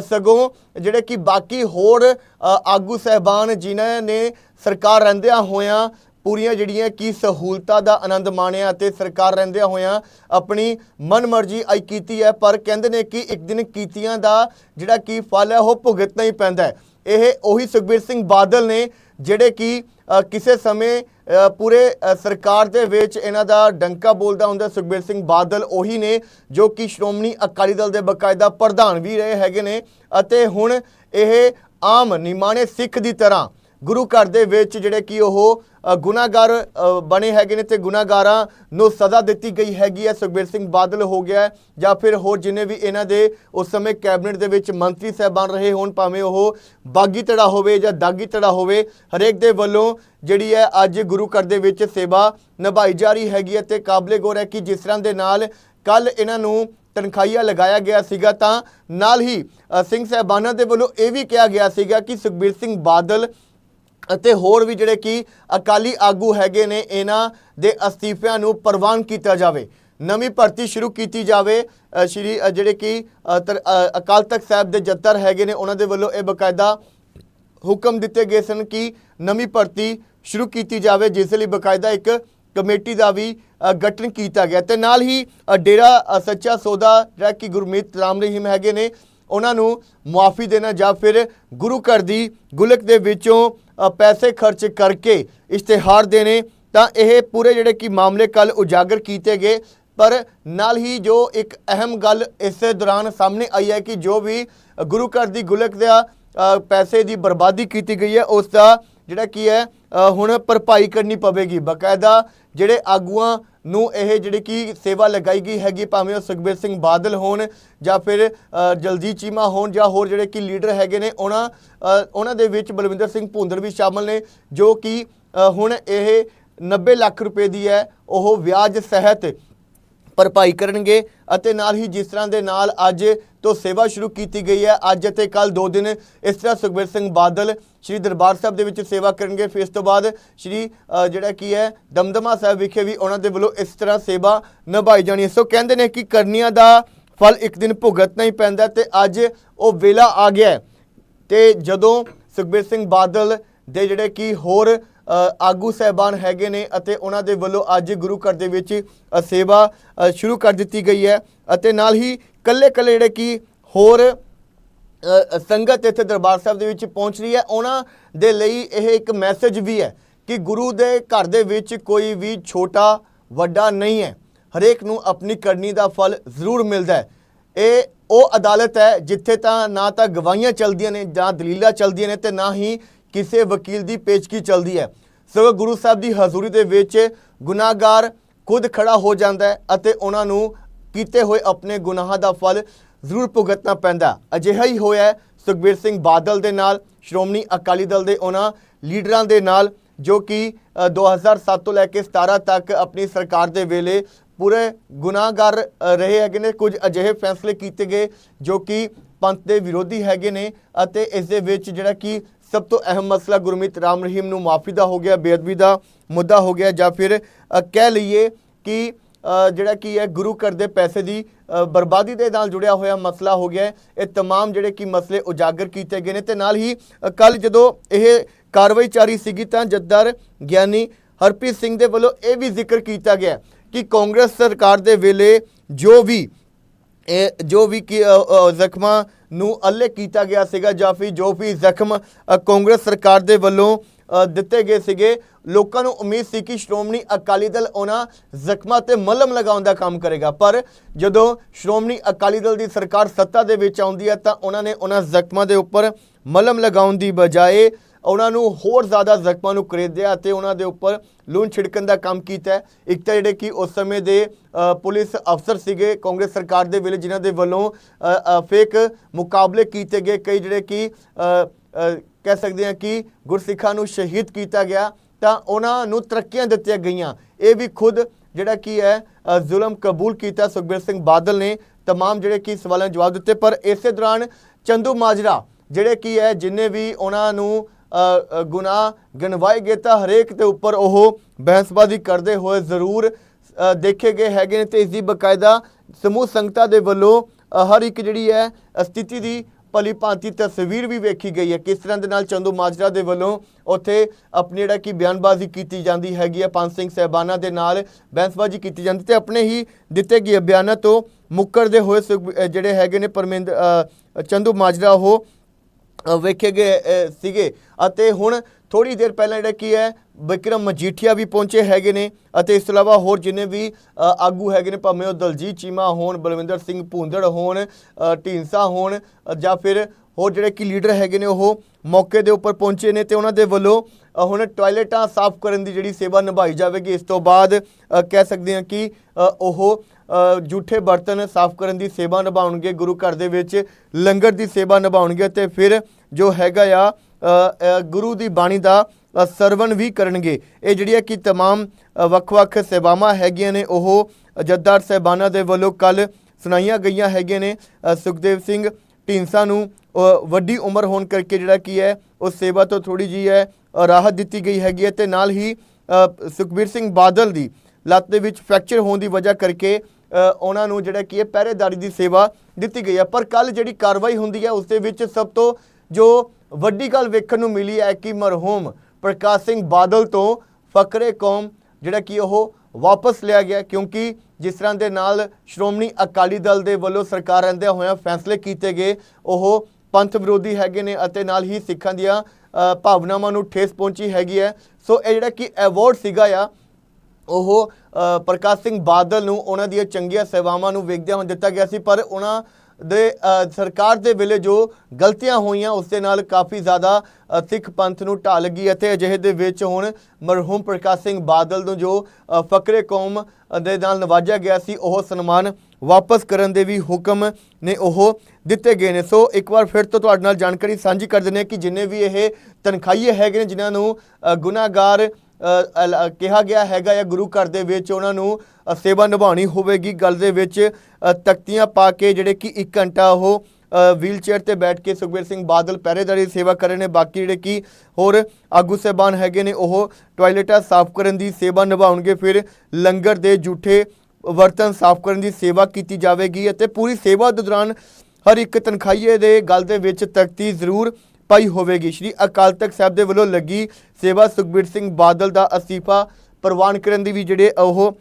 ਸਗੋਂ ਜਿਹੜੇ ਕਿ ਬਾਕੀ ਹੋਰ ਆਗੂ ਸਹਿਬਾਨ ਜਿਨ੍ਹਾਂ ਨੇ ਸਰਕਾਰ ਰਹਿੰਦਿਆਂ ਹੋਇਆਂ ਪੂਰੀਆਂ ਜਿਹੜੀਆਂ ਕੀ ਸਹੂਲਤਾਂ ਦਾ ਆਨੰਦ ਮਾਣਿਆ ਅਤੇ ਸਰਕਾਰ ਰਹਿੰਦਿਆਂ ਹੋਇਆਂ ਆਪਣੀ ਮਨਮਰਜ਼ੀ ਆਈ ਕੀਤੀ ਹੈ, ਪਰ ਕਹਿੰਦੇ ਨੇ ਕਿ ਇੱਕ ਦਿਨ ਕੀਤੀਆਂ ਦਾ ਜਿਹੜਾ ਕੀ ਫਲ ਹੈ, ਉਹ ਭੁਗਤਣਾ ਹੀ ਪੈਂਦਾ ਹੈ। ਇਹ ਉਹੀ ਸੁਖਬੀਰ ਸਿੰਘ ਬਾਦਲ ਨੇ ਜਿਹੜੇ ਕਿ ਕਿਸੇ ਸਮੇਂ ਪੂਰੇ ਸਰਕਾਰ ਦੇ ਵਿੱਚ ਇਹਨਾਂ ਦਾ ਡੰਕਾ ਬੋਲਦਾ ਹੁੰਦਾ ਸੁਖਬੀਰ ਸਿੰਘ ਬਾਦਲ, ਉਹੀ ਨੇ ਜੋ ਕਿ ਸ਼੍ਰੋਮਣੀ ਅਕਾਲੀ ਦਲ ਦੇ ਬਕਾਇਦਾ ਪ੍ਰਧਾਨ ਵੀ ਰਹੇ ਹੈਗੇ ਨੇ ਅਤੇ ਹੁਣ ਇਹ ਆਮ ਨਿਮਾਣੇ ਸਿੱਖ ਦੀ ਤਰ੍ਹਾਂ ਗੁਰੂ ਘਰ ਦੇ ਵਿੱਚ ਜਿਹੜੇ ਕਿ ਉਹ ਗੁਨਾਹਗਾਰ ਬਣੇ ਹੈਗੇ ਨੇ ਤੇ ਗੁਨਾਹਗਾਰਾਂ ਨੂੰ ਸਜ਼ਾ ਦਿੱਤੀ ਗਈ ਹੈਗੀ ਹੈ। ਸੁਖਬੀਰ ਸਿੰਘ ਬਾਦਲ ਹੋ ਗਿਆ ਜਾਂ ਫਿਰ ਹੋਰ ਜਿੰਨੇ ਵੀ ਇਹਨਾਂ ਦੇ ਉਸ ਸਮੇਂ ਕੈਬਨਿਟ ਦੇ ਵਿੱਚ ਮੰਤਰੀ ਸਾਹਿਬਾਨ ਰਹੇ ਹੋਣ, ਭਾਵੇਂ ਉਹ ਬਾਗੀ ਧੜਾ ਹੋਵੇ ਜਾਂ ਦਾਗੀ ਧੜਾ ਹੋਵੇ, ਹਰੇਕ ਦੇ ਵੱਲੋਂ ਜਿਹੜੀ ਹੈ ਅੱਜ ਗੁਰੂ ਘਰ ਦੇ ਵਿੱਚ ਸੇਵਾ ਨਿਭਾਈ ਜਾ ਰਹੀ ਹੈਗੀ ਹੈ ਤੇ ਕਾਬਲੇ ਗੌਰ ਹੈ ਕਿ ਜਿਸ ਤਰ੍ਹਾਂ ਦੇ ਨਾਲ ਕੱਲ ਇਹਨਾਂ ਨੂੰ ਤਨਖਾਹੀਆ ਲਗਾਇਆ ਗਿਆ ਸੀਗਾ ਤਾਂ ਨਾਲ ਹੀ ਸਿੰਘ ਸਾਹਿਬਾਨਾਂ ਦੇ ਵੱਲੋਂ ਇਹ ਵੀ ਕਿਹਾ ਗਿਆ ਸੀਗਾ ਕਿ ਸੁਖਬੀਰ ਸਿੰਘ ਬਾਦਲ ਅਤੇ ਹੋਰ ਵੀ ਜਿਹੜੇ ਕਿ ਅਕਾਲੀ ਆਗੂ ਹੈਗੇ ਨੇ, ਇਹਨਾਂ ਦੇ ਅਸਤੀਫਿਆਂ ਨੂੰ ਪ੍ਰਵਾਨ ਕੀਤਾ ਜਾਵੇ। ਨਵੀਂ ਭਰਤੀ ਸ਼ੁਰੂ ਕੀਤੀ ਜਾਵੇ। ਸ਼੍ਰੀ ਜਿਹੜੇ ਕਿ ਤਰ- ਅਕਾਲ ਤਖਤ ਸਾਹਿਬ ਦੇ ਜੱਤਰ ਹੈਗੇ ਨੇ, ਉਹਨਾਂ ਦੇ ਵੱਲੋਂ ਇਹ ਬਕਾਇਦਾ ਹੁਕਮ ਦਿੱਤੇ ਗਏ ਸਨ ਕਿ ਨਵੀਂ ਭਰਤੀ ਸ਼ੁਰੂ ਕੀਤੀ ਜਾਵੇ, ਜਿਸ ਲਈ ਬਕਾਇਦਾ ਇੱਕ ਕਮੇਟੀ ਦਾ ਵੀ ਗਠਨ ਕੀਤਾ ਗਿਆ। ਤੇ ਨਾਲ ਹੀ ਡੇਰਾ ਸੱਚਾ ਸੌਦਾ, ਜਿਹੜਾ ਕਿ ਗੁਰਮੀਤ ਰਾਮ ਰਹੀਮ ਹੈਗੇ ਨੇ ਉਹਨਾਂ ਨੂੰ ਮੁਆਫੀ ਦੇਣਾ ਜਾਂ ਫਿਰ ਗੁਰੂ ਘਰ ਦੀ ਗੁਲਕ ਦੇ ਵਿੱਚੋਂ ਪੈਸੇ ਖਰਚ ਕਰਕੇ ਇਸ਼ਤਿਹਾਰ ਦੇਣੇ, ਤਾਂ ਇਹ ਪੂਰੇ ਜਿਹੜੇ ਕਿ ਮਾਮਲੇ ਕੱਲ ਉਜਾਗਰ ਕੀਤੇ ਗਏ। ਪਰ ਨਾਲ ਹੀ ਜੋ ਇੱਕ ਅਹਿਮ ਗੱਲ ਇਸੇ ਦੌਰਾਨ ਸਾਹਮਣੇ ਆਈ ਹੈ ਕਿ ਜੋ ਵੀ ਗੁਰੂ ਘਰ ਦੀ ਗੁਲਕ ਦਾ ਪੈਸੇ ਦੀ ਬਰਬਾਦੀ ਕੀਤੀ ਗਈ ਹੈ, ਉਸ ਦਾ ਜਿਹੜਾ ਕੀ ਹੈ ਹੁਣ ਭਰਪਾਈ ਕਰਨੀ ਪਵੇਗੀ। ਬਕਾਇਦਾ ਜਿਹੜੇ ਆਗੂਆਂ ਨੂੰ ਇਹ ਜਿਹੜੀ ਕਿ ਸੇਵਾ ਲਗਾਈ ਗਈ ਹੈਗੀ, ਭਾਵੇਂ ਉਹ ਸੁਖਬੀਰ ਸਿੰਘ ਬਾਦਲ ਹੋਣ ਜਾਂ ਫਿਰ ਜਲਜੀਤ ਚੀਮਾ ਹੋਣ ਜਾਂ ਹੋਰ ਜਿਹੜੇ ਕਿ ਲੀਡਰ ਹੈਗੇ ਨੇ, ਉਹਨਾਂ ਉਹਨਾਂ ਦੇ ਵਿੱਚ ਬਲਵਿੰਦਰ ਸਿੰਘ ਭੁੰਦੜ ਵੀ ਸ਼ਾਮਲ ਨੇ, ਜੋ ਕਿ ਹੁਣ ਇਹ 90 ਲੱਖ ਰੁਪਏ ਦੀ ਹੈ, ਉਹ ਵਿਆਜ ਸਹਿਤ ਭਰਪਾਈ ਕਰਨਗੇ ਅਤੇ ਨਾਲ ਹੀ ਜਿਸ ਤਰ੍ਹਾਂ ਦੇ ਨਾਲ ਅੱਜ ਤੋਂ ਸੇਵਾ ਸ਼ੁਰੂ ਕੀਤੀ ਗਈ ਹੈ, ਅੱਜ ਅਤੇ ਕੱਲ ਦੋ ਦਿਨ ਇਸ ਤਰ੍ਹਾਂ ਸੁਖਬੀਰ ਸਿੰਘ ਬਾਦਲ ਸ਼੍ਰੀ ਦਰਬਾਰ ਸਾਹਿਬ ਦੇ ਵਿੱਚ ਸੇਵਾ ਕਰਨਗੇ। ਫਿਰ ਇਸ ਤੋਂ ਬਾਅਦ ਸ਼੍ਰੀ ਜਿਹੜਾ ਕੀ ਹੈ, ਦਮਦਮਾ ਸਾਹਿਬ ਵਿਖੇ ਵੀ ਉਹਨਾਂ ਦੇ ਵੱਲੋਂ ਇਸ ਤਰ੍ਹਾਂ ਸੇਵਾ ਨਿਭਾਈ ਜਾਣੀ ਹੈ। ਸੋ ਕਹਿੰਦੇ ਨੇ ਕਿ ਕਰਨੀਆਂ ਦਾ ਫਲ ਇੱਕ ਦਿਨ ਭੁਗਤਣਾ ਹੀ ਪੈਂਦਾ ਤੇ ਅੱਜ ਉਹ ਵੇਲਾ ਆ ਗਿਆ ਹੈ। ਤੇ ਜਦੋਂ ਸੁਖਬੀਰ ਸਿੰਘ ਬਾਦਲ ਦੇ ਜਿਹੜੇ ਕਿ ਹੋਰ ਆਗੂ ਸਹਿਬਾਨ ਹੈਗੇ ਨੇ ਅਤੇ ਉਹਨਾਂ ਦੇ ਵੱਲੋਂ ਅੱਜ ਗੁਰੂ ਘਰ ਦੇ ਵਿੱਚ ਸੇਵਾ ਸ਼ੁਰੂ ਕਰ ਦਿੱਤੀ ਗਈ ਹੈ ਅਤੇ ਨਾਲ ਹੀ ਕੱਲੇ ਕੱਲੇ ਜਿਹੜੇ ਕਿ ਹੋਰ ਸੰਗਤ ਇੱਥੇ ਦਰਬਾਰ ਸਾਹਿਬ ਦੇ ਵਿੱਚ ਪਹੁੰਚ ਰਹੀ ਹੈ, ਉਹਨਾਂ ਦੇ ਲਈ ਇਹ ਇੱਕ ਮੈਸੇਜ ਵੀ ਹੈ ਕਿ ਗੁਰੂ ਦੇ ਘਰ ਦੇ ਵਿੱਚ ਕੋਈ ਵੀ ਛੋਟਾ, ਵੱਡਾ ਨਹੀਂ ਹੈ। ਹਰੇਕ ਨੂੰ ਆਪਣੀ ਕਰਨੀ ਦਾ ਫਲ ਜ਼ਰੂਰ ਮਿਲਦਾ ਹੈ। ਇਹ ਉਹ ਅਦਾਲਤ ਹੈ ਜਿੱਥੇ ਤਾਂ ਨਾ ਤਾਂ ਗਵਾਹੀਆਂ ਚੱਲਦੀਆਂ ਨੇ ਜਾਂ ਦਲੀਲਾਂ ਚੱਲਦੀਆਂ ਨੇ ਤੇ ਨਾ ਹੀ ਕਿਸੇ ਵਕੀਲ ਦੀ ਪੇਚਕੀ ਚੱਲਦੀ ਹੈ। ਸਗੋਂ ਗੁਰੂ ਸਾਹਿਬ ਦੀ ਹਜ਼ੂਰੀ ਦੇ ਵਿੱਚ ਗੁਨਾਹਗਾਰ ਖੁਦ ਖੜਾ ਹੋ ਜਾਂਦਾ ਹੈ ਅਤੇ ਉਹਨਾਂ ਨੂੰ ਕੀਤੇ ਹੋਏ ਆਪਣੇ ਗੁਨਾਹਾਂ ਦਾ ਫਲ ਜ਼ਰੂਰ ਭੁਗਤਣਾ ਪੈਂਦਾ ਅਜਿਹਾ ਹੀ ਹੋਇਆ ਸੁਖਬੀਰ ਸਿੰਘ ਬਾਦਲ ਦੇ ਨਾਲ ਸ਼੍ਰੋਮਣੀ ਅਕਾਲੀ ਦਲ ਦੇ ਉਹਨਾਂ ਲੀਡਰਾਂ ਦੇ ਨਾਲ ਜੋ ਕਿ ਅ, 2007 ਤੋਂ ਲੈ ਕੇ 17 ਤੱਕ ਆਪਣੀ ਸਰਕਾਰ ਦੇ ਵੇਲੇ ਪੂਰੇ ਗੁਨਾਹਗਾਰ ਰਹੇ ਹੈਗੇ ਨੇ। ਕੁਝ ਅਜਿਹੇ ਫੈਸਲੇ ਕੀਤੇ ਗਏ ਜੋ ਕਿ ਪੰਥ ਦੇ ਵਿਰੋਧੀ ਹੈਗੇ ਨੇ ਅਤੇ ਇਸ ਦੇ ਵਿੱਚ ਜਿਹੜਾ ਕਿ ਸਭ ਤੋਂ ਅਹਿਮ ਮਸਲਾ ਗੁਰਮੀਤ ਰਾਮ ਰਹੀਮ ਨੂੰ ਮਾਫੀ ਦਾ ਹੋ ਗਿਆ ਬੇਅਦਬੀ ਦਾ ਮੁੱਦਾ ਹੋ ਗਿਆ ਜਾਂ ਫਿਰ ਅ, ਕਹਿ ਲਈਏ ਕਿ ਅ, ਜਿਹੜਾ ਕੀ ਹੈ ਗੁਰੂ ਘਰ ਦੇ ਪੈਸੇ ਦੀ ਅ, ਬਰਬਾਦੀ ਦੇ ਨਾਲ ਜੁੜਿਆ ਹੋਇਆ ਮਸਲਾ ਹੋ ਗਿਆ ਹੈ ਇਹ तमाम ਜਿਹੜੇ ਕੀ ਮਸਲੇ ਉਜਾਗਰ ਕੀਤੇ ਗਏ ਨੇ ਤੇ ਨਾਲ ਹੀ ਕੱਲ ਜਦੋਂ ਇਹ ਕਾਰਵਾਈ ਚਾਰੀ ਸੀਗੀ ਤਾਂ ਜੱਦਰ ਗਿਆਨੀ ਹਰਪ੍ਰੀਤ ਸਿੰਘ ਦੇ ਵੱਲੋਂ ਇਹ ਵੀ ਜ਼ਿਕਰ ਕੀਤਾ ਗਿਆ ਕਿ ਕਾਂਗਰਸ ਸਰਕਾਰ ਦੇ ਵੇਲੇ ਜੋ ਵੀ ਇਹ ਜੋ ਵੀ ਕੀ- ਜ਼ਖਮਾਂ ਨੂੰ ਅੱਲੇ ਕੀਤਾ ਗਿਆ ਸੀਗਾ ਜਾਂ ਫਿਰ ਜੋ ਵੀ ਜ਼ਖਮ ਕਾਂਗਰਸ ਸਰਕਾਰ ਦੇ ਵੱਲੋਂ ਦਿੱਤੇ ਗਏ ਸੀਗੇ, ਲੋਕਾਂ ਨੂੰ ਉਮੀਦ ਸੀ ਕਿ ਸ਼੍ਰੋਮਣੀ ਅਕਾਲੀ ਦਲ ਉਹਨਾਂ ਜ਼ਖਮਾਂ ਤੇ ਮਲਮ ਲਗਾਉਣ ਦਾ ਕੰਮ ਕਰੇਗਾ। ਪਰ ਜਦੋਂ ਸ਼੍ਰੋਮਣੀ ਅਕਾਲੀ ਦਲ ਦੀ ਸਰਕਾਰ ਸੱਤਾ ਦੇ ਵਿੱਚ ਆਉਂਦੀ ਹੈ ਤਾਂ ਉਹਨਾਂ ਨੇ ਉਹਨਾਂ ਜ਼ਖਮਾਂ ਦੇ ਉੱਪਰ ਮਲਮ ਲਗਾਉਣ ਦੀ ਬਜਾਏ ਉਹਨਾਂ ਨੂੰ ਹੋਰ ਜ਼ਿਆਦਾ ਜ਼ਖਮਾਂ ਨੂੰ ਖਰੀਦਿਆ ਅਤੇ ਉਹਨਾਂ ਦੇ ਉੱਪਰ ਲੂਣ ਛਿੜਕਣ ਦਾ ਕੰਮ ਕੀਤਾ ਹੈ। ਇੱਕ ਤਾਂ ਜਿਹੜੇ ਕਿ ਉਸ ਸਮੇਂ ਦੇ ਅ, ਪੁਲਿਸ ਅਫਸਰ ਸੀਗੇ ਕਾਂਗਰਸ ਸਰਕਾਰ ਦੇ ਵੇਲੇ ਜਿਨ੍ਹਾਂ ਦੇ ਵੱਲੋਂ ਅ, ਅ, ਫੇਕ ਮੁਕਾਬਲੇ ਕੀਤੇ ਗਏ ਕਈ ਜਿਹੜੇ ਕਿ ਅ, ਅ, ਕਹਿ ਸਕਦੇ ਹਾਂ ਕਿ ਗੁਰਸਿੱਖਾਂ ਨੂੰ ਸ਼ਹੀਦ ਕੀਤਾ ਗਿਆ ਤਾਂ ਉਹਨਾਂ ਨੂੰ ਤਰੱਕੀਆਂ ਦਿੱਤੀਆਂ ਗਈਆਂ ਇਹ ਵੀ ਖੁਦ ਜਿਹੜਾ ਕੀ ਹੈ ਅ, ਜ਼ੁਲਮ ਕਬੂਲ ਕੀਤਾ ਸੁਖਬੀਰ ਸਿੰਘ ਬਾਦਲ ਨੇ तमाम ਜਿਹੜੇ ਕੀ ਸਵਾਲਾਂ ਦੇ ਜਵਾਬ ਦਿੱਤੇ ਪਰ ਇਸੇ ਦੌਰਾਨ ਚੰਦੂ ਮਾਜਰਾ ਜਿਹੜੇ ਕੀ ਹੈ ਜਿੰਨੇ ਵੀ ਉਹਨਾਂ ਨੂੰ ਅ, ਅ, ਗੁਨਾਹ ਗਣਵਾਏ ਗਏ ਤਾਂ ਹਰੇਕ ਦੇ ਉੱਪਰ ਉਹ ਬਹਿਸਬਾਜ਼ੀ ਕਰਦੇ ਹੋਏ ਜ਼ਰੂਰ ਦੇਖੇ ਗਏ ਹੈਗੇ ਨੇ ਤੇ ਇਸ ਦੀ ਬਕਾਇਦਾ ਸਮੂਹ ਸੰਗਤਾਂ ਦੇ ਵੱਲੋਂ ਹਰ ਇੱਕ ਜਿਹੜੀ ਹੈ ਸਥਿਤੀ ਦੀ ਭਲੀ ਭਾਂਤੀ ਤਸਵੀਰ ਵੀ ਵੇਖੀ ਗਈ ਹੈ। ਕਿਸ ਤਰ੍ਹਾਂ ਦੇ ਨਾਲ ਚੰਦੂ ਮਾਜਰਾ ਦੇ ਵੱਲੋਂ ਉੱਥੇ ਆਪਣੀ ਜਿਹੜਾ ਕਿ ਬਿਆਨਬਾਜ਼ੀ ਕੀਤੀ ਜਾਂਦੀ ਹੈਗੀ ਹੈ ਪੰਜ ਸਿੰਘ ਸਹਿਬਾਨਾਂ ਦੇ ਨਾਲ ਬੈਂਸਬਾਜ਼ੀ ਕੀਤੀ ਜਾਂਦੀ ਤੇ ਆਪਣੇ ਹੀ ਦਿੱਤੇ ਗਏ ਬਿਆਨਾਂ ਤੋਂ ਮੁੱਕਰਦੇ ਹੋਏ ਸੁਖ- ਜਿਹੜੇ ਹੈਗੇ ਨੇ ਪਰਮਿੰਦਰ ਅ, ਚੰਦੂ ਮਾਜਰਾ ਉਹ ਵੇਖੇ ਗਏ ਸੀਗੇ। ਅਤੇ ਹੁਣ ਥੋੜੀ ਦੇਰ ਪਹਿਲਾਂ ਜਿਹੜਾ ਕੀ ਹੈ ਵਿਕਰਮ ਮਜੀਠੀਆ ਵੀ ਪਹੁੰਚੇ ਹੈਗੇ ਨੇ ਅਤੇ ਇਸ ਤੋਂ ਇਲਾਵਾ ਹੋਰ ਜਿੰਨੇ ਵੀ ਆਗੂ ਹੈਗੇ ਨੇ ਭਾਵੇਂ ਉਹ ਦਲਜੀਤ ਚੀਮਾ ਹੋਣ ਬਲਵਿੰਦਰ ਸਿੰਘ ਭੂੰਦੜ ਹੋਣ ਅ, ਢੀਂਡਸਾ ਹੋਣ ਜਾਂ ਫਿਰ ਹੋਰ ਜਿਹੜੇ ਕੀ ਲੀਡਰ ਹੈਗੇ ਨੇ ਉਹ ਮੌਕੇ ਦੇ ਉੱਪਰ ਪਹੁੰਚੇ ਨੇ ਤੇ ਉਹਨਾਂ ਦੇ ਵੱਲੋਂ ਹੁਣ ਟਾਇਲਟਾਂ ਸਾਫ਼ ਕਰਨ ਦੀ ਜਿਹੜੀ ਸੇਵਾ ਨਿਭਾਈ ਜਾਵੇਗੀ ਇਸ ਤੋਂ ਬਾਅਦ ਅ, ਕਹਿ ਸਕਦੇ ਹਾਂ ਕਿ ਅ, ਉਹ ਅ, ਜੂਠੇ ਬਰਤਨ ਸਾਫ਼ ਕਰਨ ਦੀ ਸੇਵਾ ਨਿਭਾਉਣਗੇ ਗੁਰੂ ਘਰ ਦੇ ਵਿੱਚ ਲੰਗਰ ਦੀ ਸੇਵਾ ਨਿਭਾਉਣਗੇ ਤੇ ਫਿਰ ਜੋ ਹੈਗਾ ਆ ਅ, ਅ, ਗੁਰੂ ਦੀ ਬਾਣੀ ਦਾ ਅ, ਸਰਵਣ ਵੀ ਕਰਨਗੇ ਇਹ ਜਿਹੜੀਆਂ ਕਿ तमाम ਅ, ਵੱਖ-ਵੱਖ ਸੇਵਾਵਾਂ ਹੈਗੀਆਂ ਨੇ ਉਹ ਜੱਦਾਰ ਸਾਹਿਬਾਨਾਂ ਦੇ ਵੱਲੋਂ ਕੱਲ ਸੁਣਾਈਆਂ ਗਈਆਂ ਹੈਗੀਆਂ ਨੇ ਅ, ਸੁਖਦੇਵ ਸਿੰਘ ਢੀਂਡਸਾ ਨੂੰ ਅ, ਵੱਡੀ ਉਮਰ ਹੋਣ ਕਰਕੇ ਜਿਹੜਾ ਕੀ ਹੈ, ਉਹ ਸੇਵਾ ਤੋਂ ਥੋੜੀ ਜੀ ਹੈ ਰਾਹਤ ਦਿੱਤੀ ਗਈ ਹੈਗੀ ਹੈ ਤੇ ਨਾਲ ਹੀ ਸੁਖਬੀਰ ਸਿੰਘ ਬਾਦਲ ਦੀ ਲੱਤ ਦੇ ਵਿੱਚ ਫ੍ਰੈਕਚਰ ਹੋਣ ਦੀ ਵਜ੍ਹਾ ਕਰਕੇ ਉਹਨਾਂ ਨੂੰ ਜਿਹੜਾ ਕੀ ਹੈ, ਪਹਿਰੇਦਾਰੀ ਦੀ ਸੇਵਾ ਦਿੱਤੀ ਗਈ ਹੈ। ਪਰ ਕੱਲ ਜਿਹੜੀ ਕਾਰਵਾਈ ਹੁੰਦੀ ਹੈ, ਉਸ ਦੇ ਵਿੱਚ ਸਭ ਤੋਂ ਜੋ ਵੱਡੀ ਗੱਲ ਵੇਖਣ ਨੂੰ ਮਿਲੀ ਹੈ ਕਿ ਮਰਹੂਮ ਪ੍ਰਕਾਸ਼ ਸਿੰਘ ਬਾਦਲ ਤੋਂ ਫਕਰੇ ਕੌਮ ਜਿਹੜਾ ਕਿ ਉਹ ਵਾਪਸ ਲਿਆ ਗਿਆ ਕਿਉਂਕਿ ਜਿਸ ਤਰ੍ਹਾਂ ਦੇ ਨਾਲ ਸ਼੍ਰੋਮਣੀ ਅਕਾਲੀ ਦਲ ਦੇ ਵੱਲੋਂ ਸਰਕਾਰ ਰਹਿੰਦਿਆਂ ਹੋਇਆਂ ਫੈਸਲੇ ਕੀਤੇ ਗਏ, ਉਹ ਪੰਥ ਵਿਰੋਧੀ ਹੈਗੇ ਨੇ ਅਤੇ ਨਾਲ ਹੀ ਸਿੱਖਾਂ ਦੀਆਂ ਭਾਵਨਾਵਾਂ ਨੂੰ ਠੇਸ ਪਹੁੰਚੀ ਹੈਗੀ ਹੈ। ਸੋ ਇਹ ਜਿਹੜਾ ਕਿ ਅਵਾਰਡ ਸੀਗਾ ਆ, ਉਹ ਪ੍ਰਕਾਸ਼ ਸਿੰਘ ਬਾਦਲ ਨੂੰ ਉਹਨਾਂ ਦੀਆਂ ਚੰਗੀਆਂ ਸੇਵਾਵਾਂ ਨੂੰ ਵੇਖਦਿਆਂ ਹੋਏ ਦਿੱਤਾ ਗਿਆ ਸੀ। ਪਰ ਉਹਨਾਂ ਦੇ ਸਰਕਾਰ ਦੇ ਵੇਲੇ ਜੋ ਗਲਤੀਆਂ ਹੋਈਆਂ, ਉਸ ਦੇ ਨਾਲ ਕਾਫੀ ਜ਼ਿਆਦਾ ਸਿੱਖ ਪੰਥ ਨੂੰ ਢਾਹ ਲੱਗੀ ਅਤੇ ਅਜਿਹੇ ਦੇ ਵਿੱਚ ਹੁਣ ਮਰਹੂਮ ਪ੍ਰਕਾਸ਼ ਸਿੰਘ ਬਾਦਲ ਨੂੰ ਜੋ ਫਕਰੇ ਕੌਮ ਦੇ ਨਾਲ ਨਵਾਜਿਆ ਗਿਆ ਸੀ, ਉਹ ਸਨਮਾਨ ਵਾਪਸ ਕਰਨ ਦੇ ਵੀ ਹੁਕਮ ਨੇ ਉਹ ਦਿੱਤੇ ਗਏ ਨੇ। ਸੋ ਇੱਕ ਵਾਰ ਫਿਰ ਤੋਂ ਤੁਹਾਡੇ ਨਾਲ ਜਾਣਕਾਰੀ ਸਾਂਝੀ ਕਰ ਦਿੰਦੇ ਹਾਂ ਕਿ ਜਿੰਨੇ ਵੀ ਇਹ ਤਨਖਾਹੀਏ ਹੈਗੇ ਨੇ ਜਿਨ੍ਹਾਂ ਨੂੰ ਅ, ਗੁਨਾਹਗਾਰ ਕਿਹਾ ਗਿਆ ਹੈਗਾ ਜਾਂ ਗੁਰੂ ਘਰ ਦੇ ਵਿੱਚ ਉਹਨਾਂ ਨੂੰ ਸੇਵਾ ਨਿਭਾਉਣੀ ਹੋਵੇਗੀ। ਗੱਲ ਦੇ ਵਿੱਚ ਤਖਤੀਆਂ ਪਾ ਕੇ ਜਿਹੜੇ ਕਿ 1 ਘੰਟਾ ਉਹ ਵੀਲਚੇਅਰ ਤੇ ਬੈਠ ਕੇ ਸੁਖਬੀਰ ਸਿੰਘ ਬਾਦਲ ਪਹਿਰੇਦਾਰੀ ਸੇਵਾ ਕਰ ਰਹੇ ਨੇ। ਬਾਕੀ ਜਿਹੜੇ ਕਿ ਹੋਰ ਆਗੂ ਸਹਿਬਾਨ ਹੈਗੇ ਨੇ ਉਹ ਟਾਇਲਟਾਂ ਸਾਫ਼ ਕਰਨ ਦੀ ਸੇਵਾ ਨਿਭਾਉਣਗੇ। ਫਿਰ ਲੰਗਰ ਦੇ ਝੂਠੇ ਬਰਤਨ ਸਾਫ਼ ਕਰਨ ਦੀ ਸੇਵਾ ਕੀਤੀ ਜਾਵੇਗੀ ਅਤੇ ਪੂਰੀ ਸੇਵਾ ਦੇ ਦੌਰਾਨ ਹਰ ਇੱਕ ਤਨਖਾਹੀਏ ਦੇ ਗੱਲ ਦੇ ਵਿੱਚ ਤਖਤੀ ਜ਼ਰੂਰ ਪਾਈ ਹੋਵੇਗੀ। ਸ਼੍ਰੀ ਅਕਾਲ ਤਖਤ ਸਾਹਿਬ ਦੇ ਵੱਲੋਂ ਲੱਗੀ ਸੇਵਾ ਸੁਖਬੀਰ ਸਿੰਘ ਬਾਦਲ ਦਾ ਅਸਤੀਫਾ ਪ੍ਰਵਾਨ ਕਰਨ ਦੀ ਵੀ ਜਿਹੜੇ ਉਹ